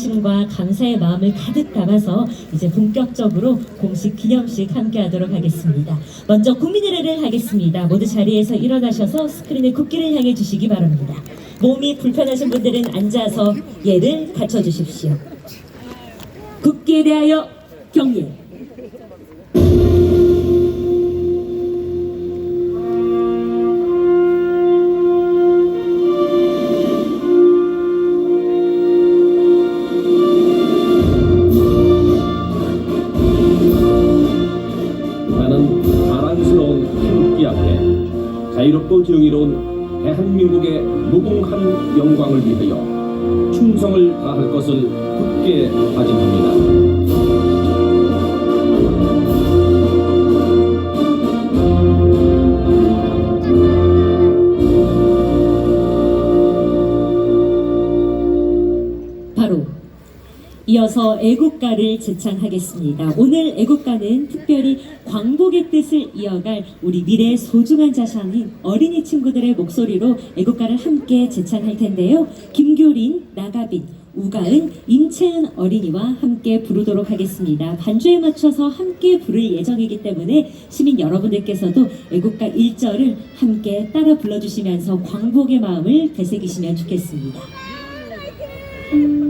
자부심과 감사의 마음을 가득 담아서 이제 본격적으로 공식 기념식 함께 하도록 하겠습니다. 먼저 국민의례를 하겠습니다. 모두 자리에서 일어나셔서 스크린의 국기를 향해 주시기 바랍니다. 몸이 불편하신 분들은 앉아서 예를 갖춰 주십시오. 국기에 대하여 경례. 이어서 애국가를 제창하겠습니다. 오늘 애국가는 특별히 광복의 뜻을 이어갈 우리 미래의 소중한 자산인 어린이 친구들의 목소리로 애국가를 함께 제창할 텐데요. 김교린, 나가빈, 우가은, 임채은 어린이와 함께 부르도록 하겠습니다. 반주에 맞춰서 함께 부를 예정이기 때문에 시민 여러분들께서도 애국가 1절을 함께 따라 불러주시면서 광복의 마음을 되새기시면 좋겠습니다. 동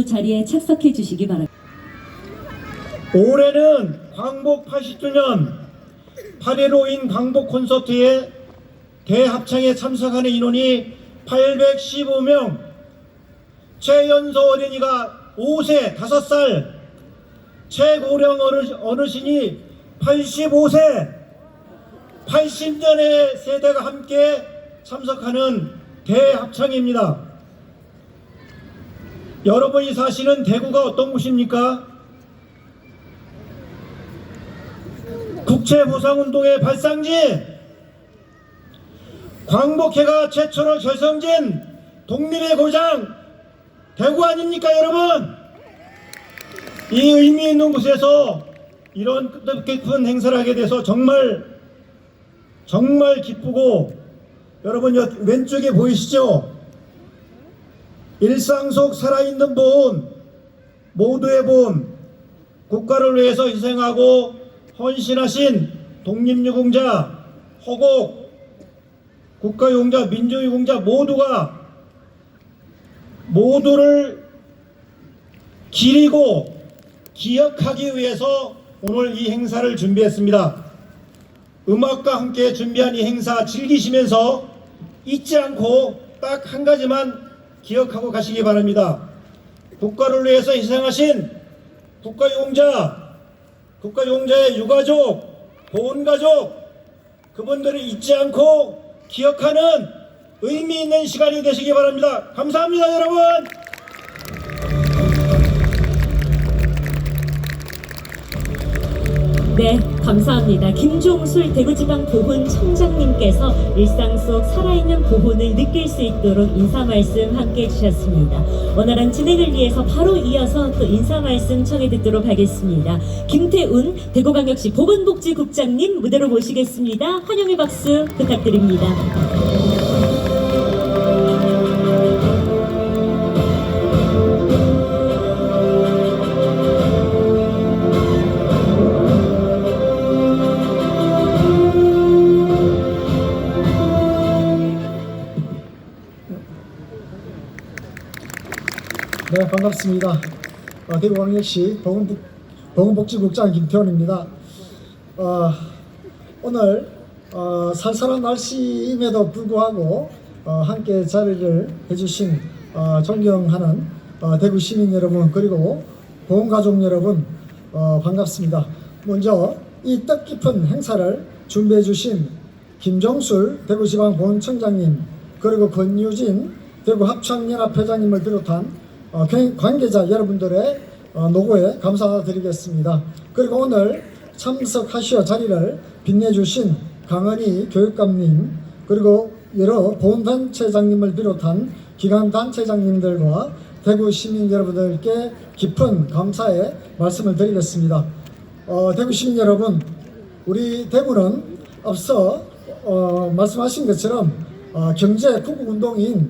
모두 자리에 착석해 주시기 바랍니다. 올해는 광복 80주년 8.15인 광복 콘서트에 대합창에 참석하는 인원이 815명 최연소 어린이가 5세 5살 최고령 어르- 어르신이 85세 80년의 세대가 함께 참석하는 대합창입니다. 여러분이 사시는 대구가 어떤 곳입니까? 국채보상운동의 발상지 광복회가 최초로 결성진 독립의 고장 대구 아닙니까 여러분? 이 의미 있는 곳에서 이런 뜻깊은 행사를 하게 돼서 정말 정말 기쁘고 여러분 여, 왼쪽에 보이시죠? 일상 속 살아있는 분 모두의 봄 국가를 위해서 희생하고 헌신하신 독립유공자, 허곡, 국가유공자, 민주유공자 모두가 모두를 기리고 기억하기 위해서 오늘 이 행사를 준비했습니다. 음악과 함께 준비한 이 행사 즐기시면서 잊지 않고 딱 한 가지만 기억하고 가시기 바랍니다. 국가를 위해서 희생하신 국가유공자, 국가유공자의 유가족, 보훈가족, 그분들을 잊지 않고 기억하는 의미 있는 시간이 되시기 바랍니다. 감사합니다, 여러분! 네, 감사합니다. 김종술 대구지방 보훈 청장님께서 일상 속 살아있는 보훈을 느낄 수 있도록 인사 말씀 함께 해주셨습니다. 원활한 진행을 위해서 바로 이어서 또 인사 말씀 청해 듣도록 하겠습니다. 김태운 대구광역시 보건복지국장님 무대로 모시겠습니다. 환영의 박수 부탁드립니다. 반갑습니다. 어, 대구광역시 보건복, 보건복 지국장 김태원입니다. 어, 오늘 어, 살살한 날씨임에도 불구하고 어, 함께 자리를 해주신 어, 존경하는 어, 대구 시민 여러분 그리고 보건가족 여러분 어, 반갑습니다. 먼저 이 뜻깊은 행사를 준비해 주신 김정술 대구지방보훈청장님 그리고 권유진 대구 합창연합회장님을 비롯한 어, 관- 관계자 여러분들의 어, 노고에 감사드리겠습니다. 그리고 오늘 참석하시어 자리를 빛내주신 강은희 교육감님 그리고 여러 보훈단체장님을 비롯한 기관단체장님들과 대구 시민 여러분들께 깊은 감사의 말씀을 드리겠습니다. 어, 대구 시민 여러분, 우리 대구는 앞서 어, 말씀하신 것처럼 어, 경제 국운동인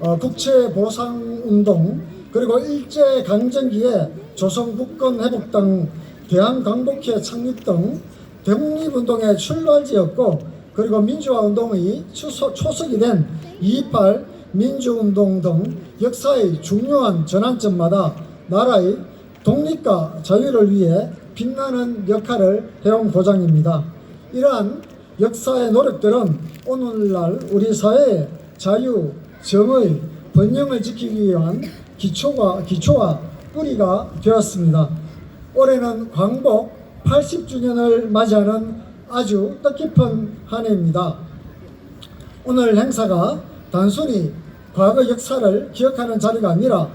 어, 국채보상운동 그리고 일제 강점기에 조선 국권 회복당 대한 광복회 창립 등 독립운동의 출발지였고 그리고 민주화운동의 초석이 된2.28 민주운동 등 역사의 중요한 전환점마다 나라의 독립과 자유를 위해 빛나는 역할을 해온 고장입니다. 이러한 역사의 노력들은 오늘날 우리 사회의 자유, 정의, 번영을 지키기 위한 기초가, 기초와 뿌리가 되었습니다. 올해는 광복 80주년을 맞이하는 아주 뜻깊은 한 해입니다. 오늘 행사가 단순히 과거 역사를 기억하는 자리가 아니라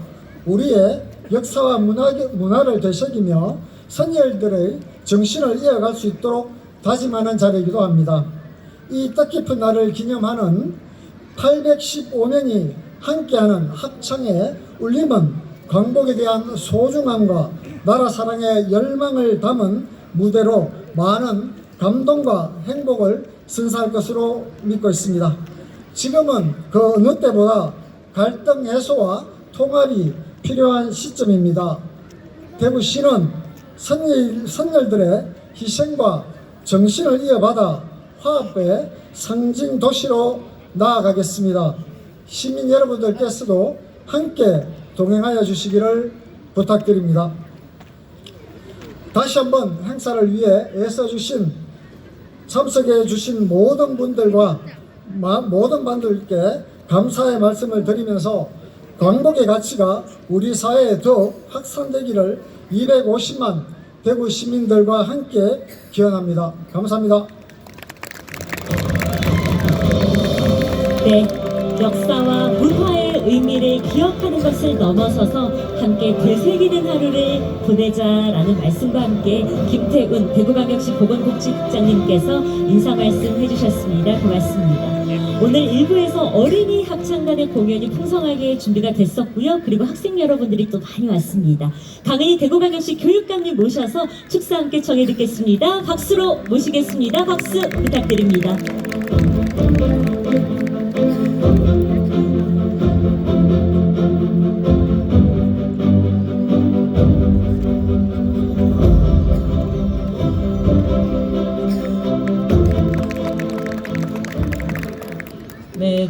우리의 역사와 문화, 문화를 되새기며 선열들의 정신을 이어갈 수 있도록 다짐하는 자리이기도 합니다. 이 뜻깊은 날을 기념하는 815명이 함께하는 합창의 울림은 광복에 대한 소중함과 나라 사랑의 열망을 담은 무대로 많은 감동과 행복을 선사할 것으로 믿고 있습니다. 지금은 그 어느 때보다 갈등 해소와 통합이 필요한 시점입니다. 대구시는 선열, 선열들의 희생과 정신을 이어받아 화합의 상징 도시로 나아가겠습니다. 시민 여러분들께서도 함께 동행하여 주시기를 부탁드립니다. 다시 한번 행사를 위해 애써주신 참석해 주신 모든 분들과 마- 모든 분들께 감사의 말씀을 드리면서 광복의 가치가 우리 사회에 더욱 확산되기를 250만 대구 시민들과 함께 기원합니다. 감사합니다. 네, 역사와 문화의 의미를 기억하는 것을 넘어서서 함께 되새기는 하루를 보내자라는 말씀과 함께 김태훈 대구광역시 보건복지국장님께서 인사 말씀 해 주셨습니다. 고맙습니다. 오늘 일부에서 어린이 합창단의 공연이 풍성하게 준비가 됐었고요. 그리고 학생 여러분들이 또 많이 왔습니다. 강은희 대구광역시 교육감님 모셔서 축사 함께 청해 듣겠습니다. 박수로 모시겠습니다. 박수 부탁드립니다.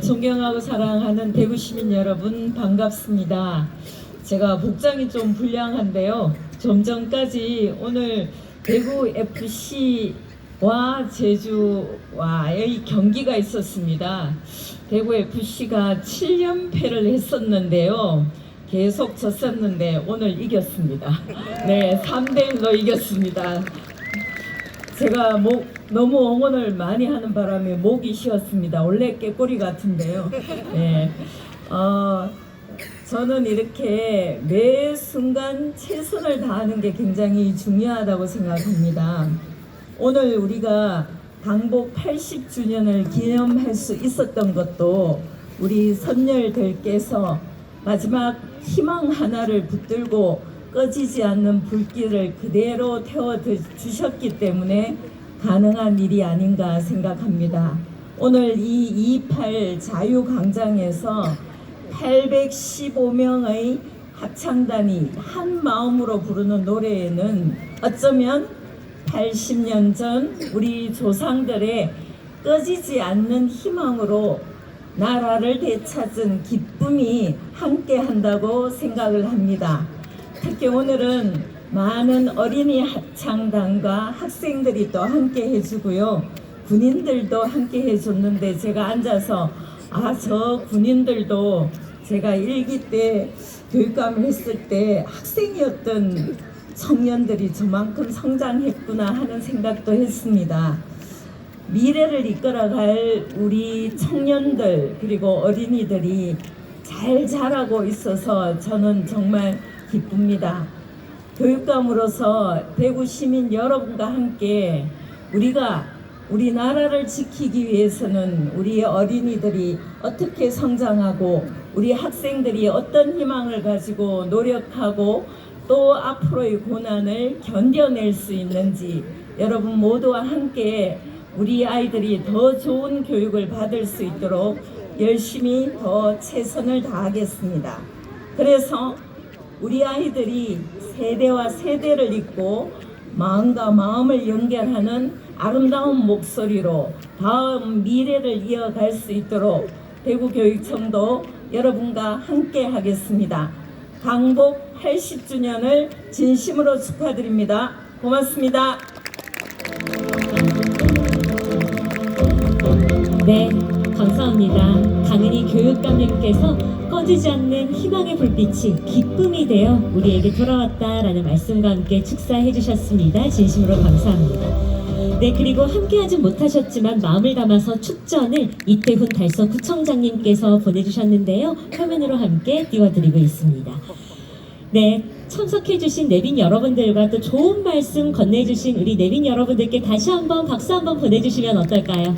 존경하고 사랑하는 대구 시민 여러분 반갑습니다. 제가 복장이 좀 불량한데요. 좀 전까지 오늘 대구 FC와 제주와의 경기가 있었습니다. 대구 FC가 7연패를 했었는데요. 계속 졌었는데 오늘 이겼습니다. 네, 3대 1로 이겼습니다. 제가 목 너무 응원을 많이 하는 바람에 목이 쉬었습니다. 원래 깨꼬리 같은데요. 네. 어, 저는 이렇게 매 순간 최선을 다하는 게 굉장히 중요하다고 생각합니다. 오늘 우리가 강복 80주년을 기념할 수 있었던 것도 우리 선열들께서 마지막 희망 하나를 붙들고 꺼지지 않는 불길을 그대로 태워 드- 주셨기 때문에 가능한 일이 아닌가 생각합니다. 오늘 이 28 자유광장에서 815명의 합창단이 한 마음으로 부르는 노래에는 어쩌면 80년 전 우리 조상들의 꺼지지 않는 희망으로 나라를 되찾은 기쁨이 함께 한다고 생각을 합니다. 특히 오늘은 많은 어린이 합창단과 학생들이 또 함께 해주고요. 군인들도 함께 해줬는데 제가 앉아서 아, 저 군인들도 제가 일기 때 교육감을 했을 때 학생이었던 청년들이 저만큼 성장했구나 하는 생각도 했습니다. 미래를 이끌어갈 우리 청년들 그리고 어린이들이 잘 자라고 있어서 저는 정말 기쁩니다. 교육감으로서 대구 시민 여러분과 함께 우리가 우리나라를 지키기 위해서는 우리 어린이들이 어떻게 성장하고 우리 학생들이 어떤 희망을 가지고 노력하고 또 앞으로의 고난을 견뎌낼 수 있는지 여러분 모두와 함께 우리 아이들이 더 좋은 교육을 받을 수 있도록 열심히 더 최선을 다하겠습니다. 그래서 우리 아이들이 세대와 세대를 잇고 마음과 마음을 연결하는 아름다운 목소리로 다음 미래를 이어갈 수 있도록 대구교육청도 여러분과 함께 하겠습니다. 강복 80주년을 진심으로 축하드립니다. 고맙습니다. 네, 감사합니다. 강은희 교육감님께서 꺼지지 않는 희망의 불빛이 기쁨이 되어 우리에게 돌아왔다라는 말씀과 함께 축사해 주셨습니다. 진심으로 감사합니다. 네, 그리고 함께하진 못하셨지만 마음을 담아서 축전을 이태훈 달서 구청장님께서 보내주셨는데요. 화면으로 함께 띄워드리고 있습니다. 네, 참석해주신 내빈 여러분들과 또 좋은 말씀 건네주신 우리 내빈 여러분들께 다시 한번 박수 한번 보내주시면 어떨까요?